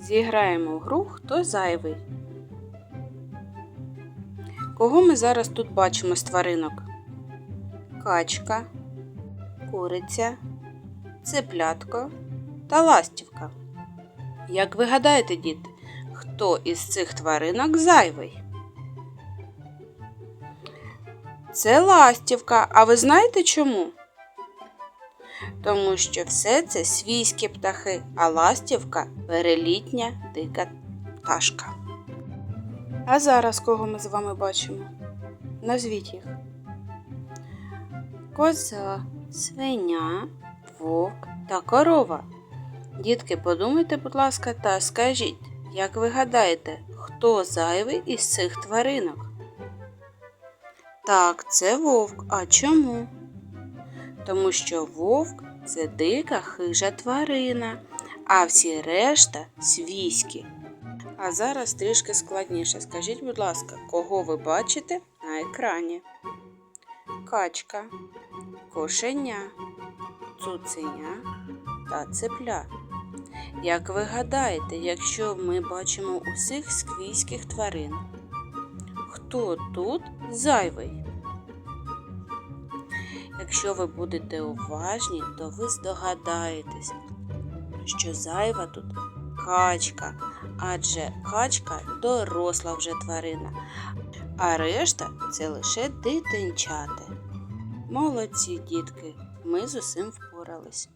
Зіграємо в гру Хто зайвий. Кого ми зараз тут бачимо з тваринок? Качка, куриця, цеплятко та ластівка. Як ви гадаєте, діти, хто із цих тваринок зайвий? Це ластівка. А ви знаєте чому? Тому що все це свійські птахи, а ластівка перелітня дика пташка. А зараз кого ми з вами бачимо? Назвіть їх. Коза, свиня, вовк та корова. Дітки, подумайте, будь ласка, та скажіть, як ви гадаєте, хто зайвий із цих тваринок? Так, це вовк. А чому? Тому що вовк це дика хижа тварина, а всі решта свійські. А зараз трішки складніше. Скажіть, будь ласка, кого ви бачите на екрані? Качка, кошеня, цуценя та цепля. Як ви гадаєте, якщо ми бачимо усіх свійських тварин, хто тут зайвий? Якщо ви будете уважні, то ви здогадаєтесь, що зайва тут качка, адже качка доросла вже тварина, а решта це лише дитинчати. Молодці, дітки, ми з усім впорались.